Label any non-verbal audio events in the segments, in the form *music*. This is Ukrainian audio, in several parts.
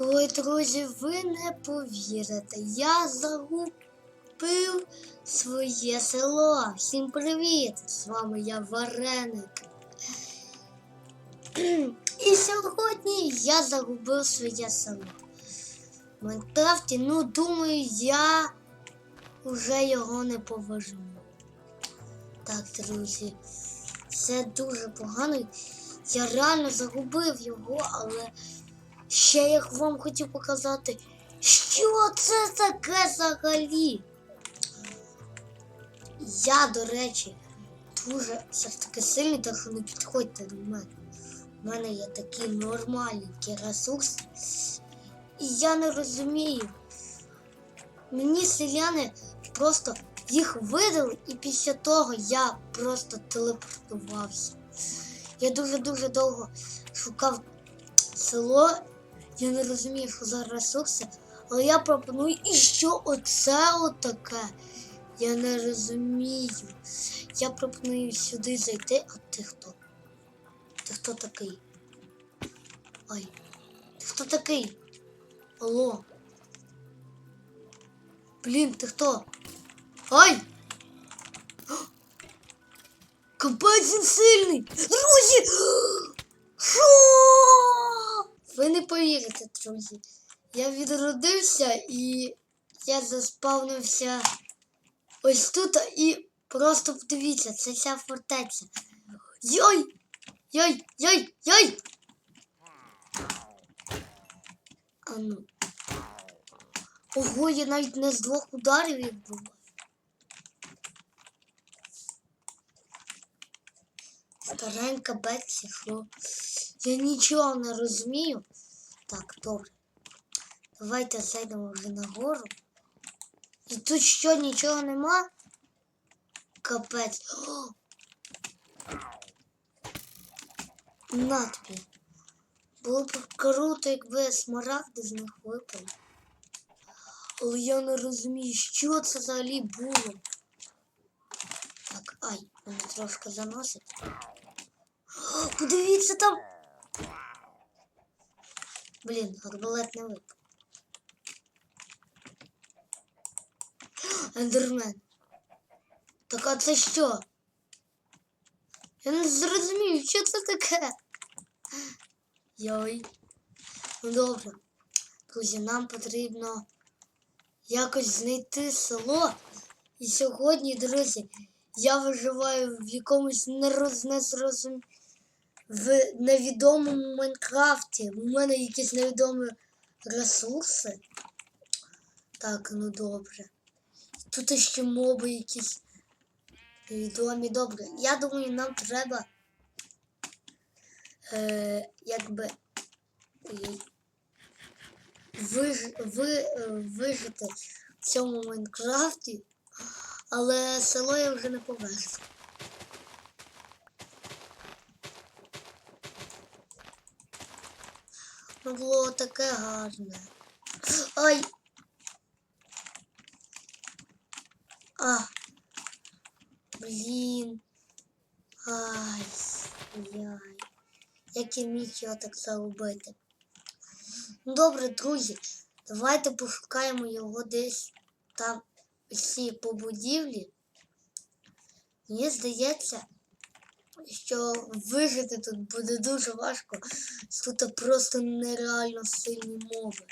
Ой, друзі, ви не повірите. Я загубив своє село. Всім привіт! З вами я Вареник. *clears throat* І сьогодні я загубив своє село. В Майнкрафті, ну думаю, я вже його не поважу. Так, друзі, це дуже погано. Я реально загубив його, але ще я вам хотів показати, що це таке взагалі. Я, до речі, дуже все ж таки сильний, так що не підходьте до мене. У мене є такий нормальненький ресурс. І я не розумію. Мені селяни просто їх видали, і після того я просто телепортувався. Я дуже-дуже довго шукав село. Я не розумію, що за ресурси, але я пропоную, і що оце отаке? Я не розумію. Я пропоную сюди зайти, а ти хто? Ти хто такий? Ой, ти хто такий? Алло. Блін, ти хто? Ай! Капець він сильний! Друзі! *gasps* Що? Ви не повірите, друзі. Я відродився і я заспавнився ось тут і просто подивіться, це ця фортеця. Йой! Йой! Йой! Йой! А ну. Ого, я навіть не з двох ударів їх Старенька Бетсі, що я нічого не розумію. Так, добре. Давайте зайдемо вже нагору. І тут що, нічого нема? Капець. О! На тобі. Було б круто, якби смарагди з них випали. Але я не розумію, що це взагалі було. Так, ай, мене трошки заносить. Подивіться там. Блін, арбалет не випав. Ендермен. Так а це що? Я не зрозумів, що це таке. Йой. Ну добре. Друзі, нам потрібно якось знайти село. І сьогодні, друзі, я виживаю в якомусь нероз... в невідомому Майнкрафті. У мене якісь невідомі ресурси. Так, ну добре. Тут ще моби якісь невідомі. Добре. Я думаю, нам треба е, якби виж, ви, е, вижити в цьому Майнкрафті, але село я вже не поверну. Було таке гарне. Ай! А! Блін. Ай, яй. Як я міг його так загубити. Ну добре, друзі, давайте пошукаємо його десь там всі по будівлі. Мені здається, що вижити тут буде дуже важко. Тут просто нереально сильні мови.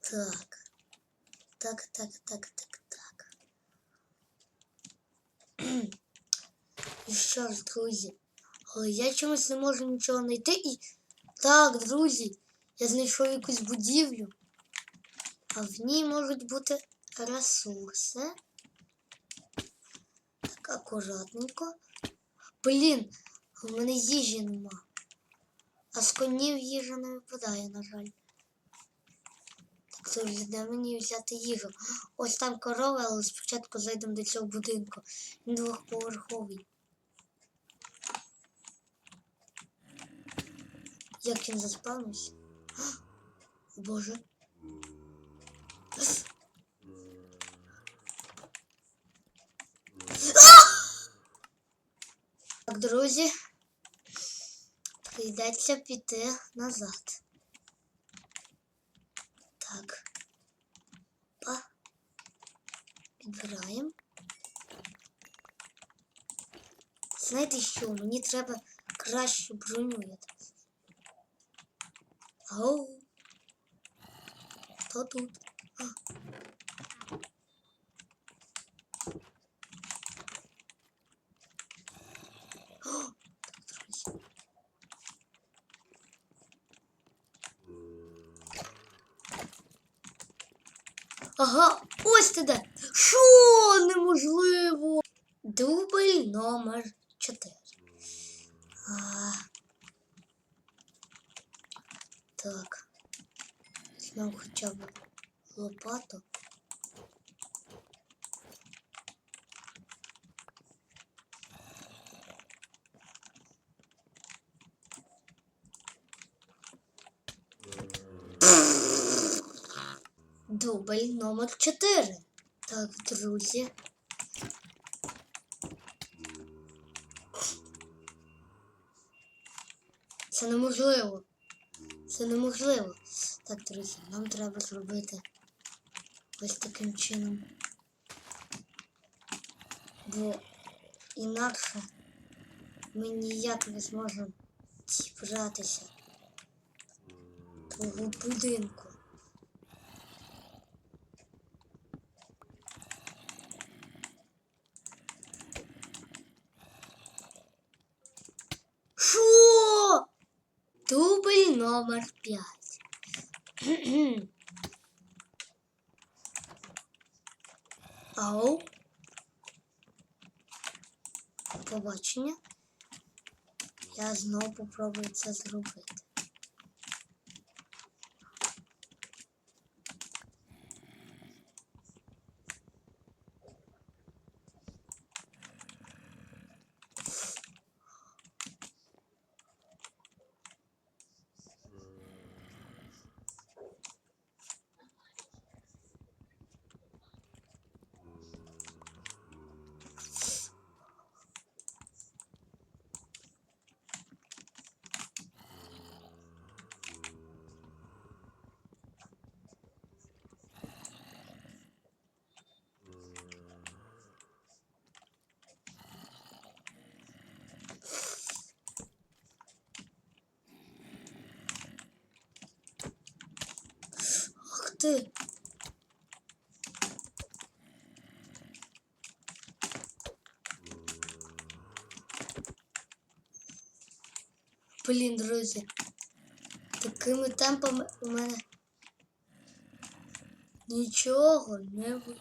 Так. Так, так, так, так, так. *clears throat* І що ж, друзі? Але я чомусь не можу нічого знайти і. Так, друзі, я знайшов якусь будівлю, а в ній можуть бути ресурси. Акуратненько. Блін, у мене їжі нема. А з конів їжа не випадає, на жаль. Так, друзі, де мені взяти їжу? Ось там корова, але спочатку зайдемо до цього будинку. Він двохповерховий. Як він заспавнився? Боже. Так, друзі. Прийдеться піти назад. Так. Па. Підбираємо. Знаєте що? Мені треба кращу броню. так. Хто тут? А. неможливо? Дубль номер 4. А... Так. Знов хоча б лопату. Дубль номер 4. Так, друзі. Це неможливо. Це неможливо. Так, друзі, нам треба зробити ось таким чином. Бо інакше ми ніяк не зможемо зібратися того будинку. Що? Дубль номер пять. *clears throat* Ау. Побачення. Я знову попробую це зробити. Ти. Блін, друзі. Такими темпами у мене нічого не ви-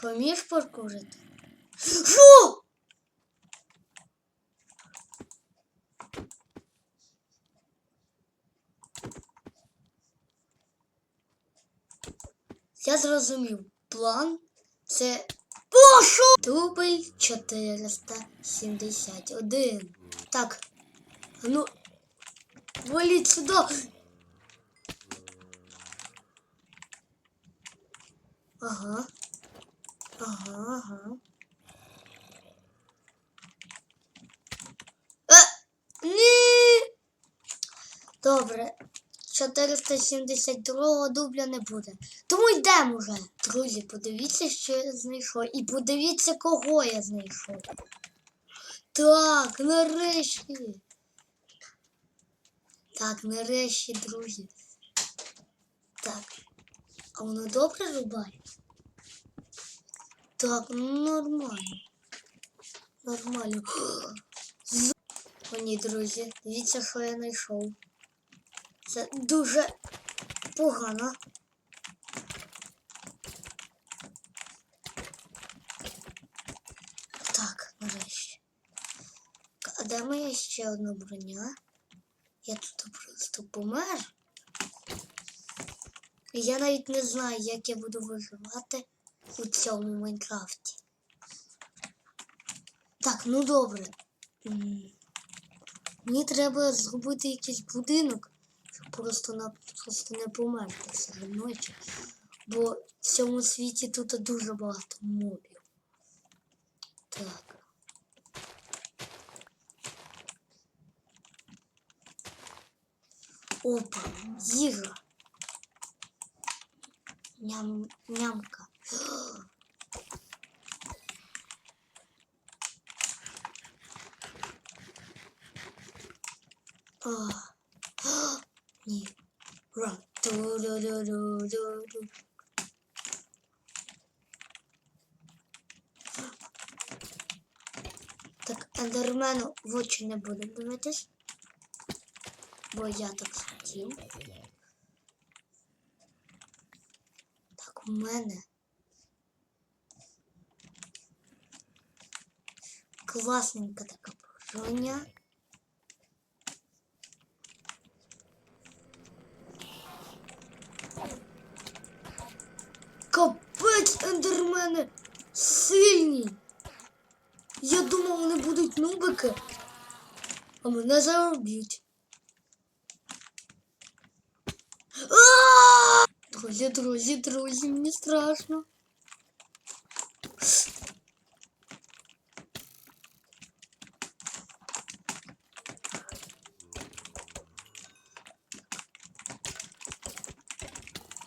Що вмієш паркурити? Що? Я зрозумів. План це. Що? Дубль 471. Так. Ну. Валіть сюди. Ага. Ага, ага. Е, ні. Добре. 472 дубля не буде. Тому йдемо вже. Друзі, подивіться, що я знайшов. І подивіться, кого я знайшов. Так, нарешті. Так, нарешті, друзі. Так. А воно добре рубає? Так, ну нормально. Нормально. *gasps* О, ні, друзі, дивіться, що я знайшов. Це дуже погано. Так, нарешті. А де моя ще одна броня? Я тут просто помер. Я навіть не знаю, як я буду виживати у цьому Майнкрафті. Так, ну добре. Мені треба зробити якийсь будинок, просто на просто не померти серед ночі. Бо в цьому світі тут дуже багато мобів. Так. Опа, їжа. Ням, нямка. *gasps* А, а, ні. Ра. Ту-ду-ду-ду-ду-ду. Так, ендермену в очі не буду дивитись. Бо я так хотів. Так, у мене. Класненька така броня. Капець ендермени сильні. Я думав, вони будуть нубики, а мене заробіть. А! Друзі, друзі, друзі, мені страшно.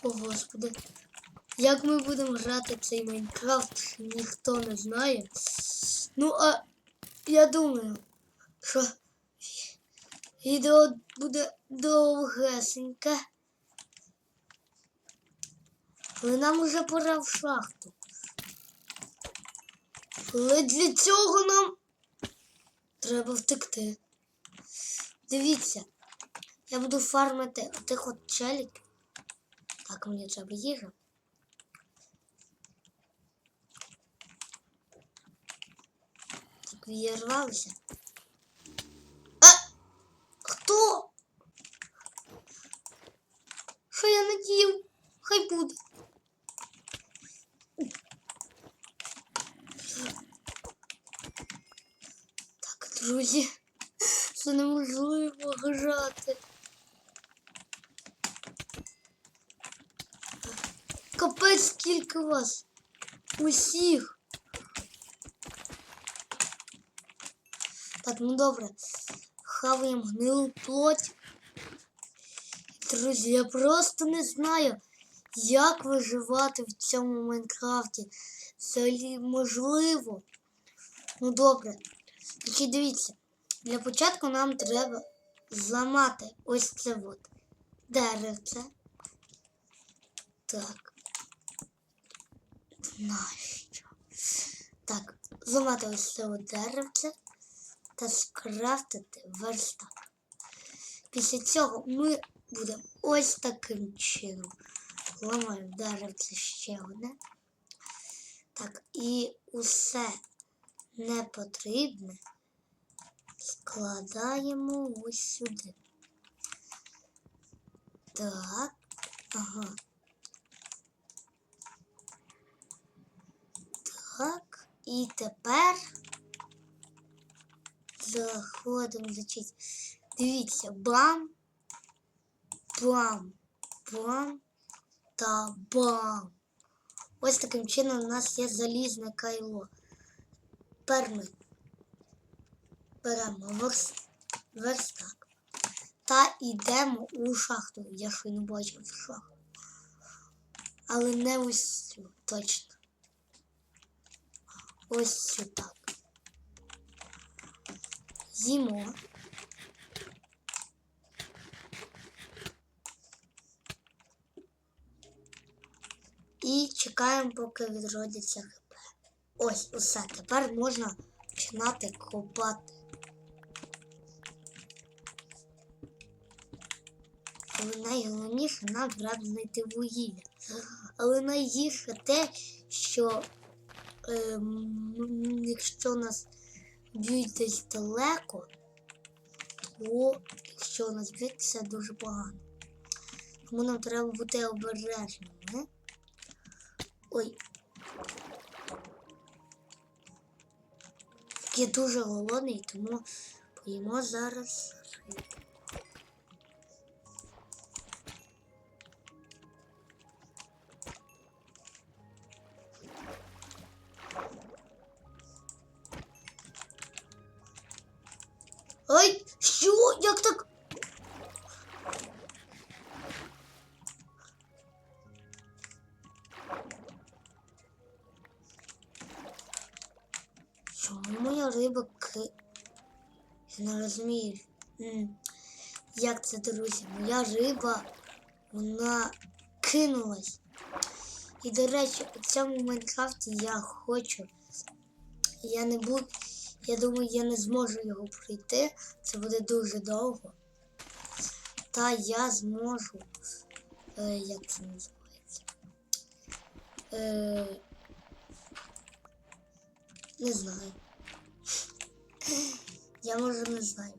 О, Господи. Як ми будемо грати цей Майнкрафт, ніхто не знає. Ну, а я думаю, що відео буде довгесеньке. Але нам уже пора в шахту. Але для цього нам треба втекти. Дивіться, я буду фармити отих от челіків. Так, мені треба їжа. Відірвалися. А! Хто? Що я надів? Хай буде. Так, друзі, це неможливо грати. Капець скільки вас. Усіх. Так, ну добре. Хаваємо гнилу плоть. Друзі, я просто не знаю, як виживати в цьому Майнкрафті. Взагалі можливо. Ну добре. Тільки дивіться, для початку нам треба зламати ось це от деревце. Так. Нащо? Так, зламати ось це от деревце та скрафтити верстак. Після цього ми будемо ось таким чином. Ламаємо деревце ще одне. Так, і усе непотрібне складаємо ось сюди. Так, ага. Так, і тепер заходимо зачить. Дивіться, бам, бам, бам та бам. Ось таким чином у нас є залізне кайло. Тепер ми беремо верс... верстак та йдемо у шахту. Я ще не бачив шахту. Але не ось цю, точно. Ось цю так. Їмо. І чекаємо, поки відродиться ХП. Ось, усе. Тепер можна починати копати. Але найголовніше нам треба знайти вугілля. Але найгірше те, що ем, якщо нас б'ють далеко, то якщо нас б'ють, це дуже погано. Тому нам треба бути обережними. Ой. Я дуже голодний, тому Поїмо зараз що? Як так? Чому моя риба ки... Я не розумію. Як це, друзі? Моя риба, вона кинулась. І, до речі, у цьому Майнкрафті я хочу. Я не буду. Я думаю, я не зможу його пройти. Це буде дуже довго. Та я зможу. Е, як це називається? Е, не знаю. Я може не знаю.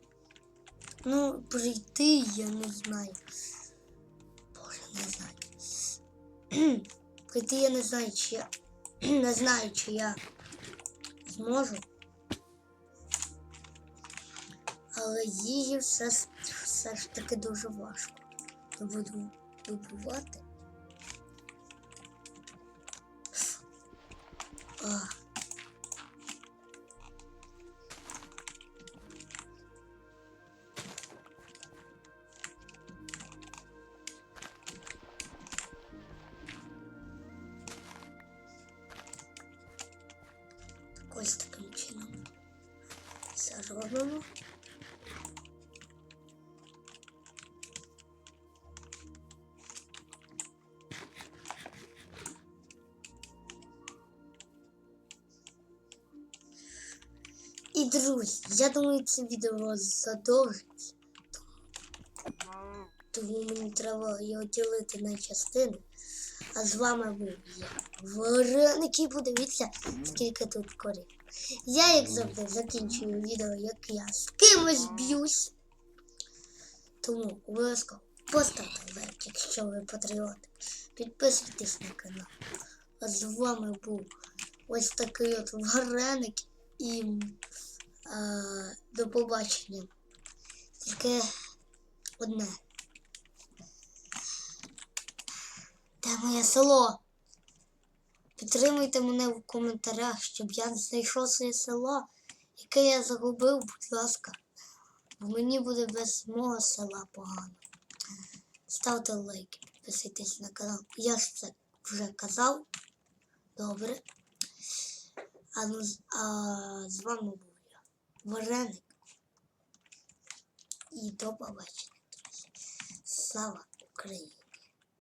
Ну, прийти я не знаю. Боже, не знаю. Прийти я не знаю, чи я *clears throat* не знаю, чи я зможу. Але її все, все ж таки дуже важко. Буду добувати. А. Ось таким чином. Це робимо. І друзі, я думаю, це відео задовжиться. Тому мені треба його ділити на частини. А з вами був я. Вареники, подивіться, скільки тут корів. Я, як завжди, закінчую відео, як я з кимось б'юсь. Тому обов'язково поставте лайк, якщо ви патріоти. Підписуйтесь на канал. А з вами був ось такий от вареник і до побачення. Тільки одне. Де моє село? Підтримуйте мене в коментарях, щоб я знайшов своє село, яке я загубив, будь ласка. Бо мені буде без мого села погано. Ставте лайки, підписуйтесь на канал. Я ж це вже казав. Добре. А, ну, а з вами був. Вареник. І до побачення, друзі. Слава Україні!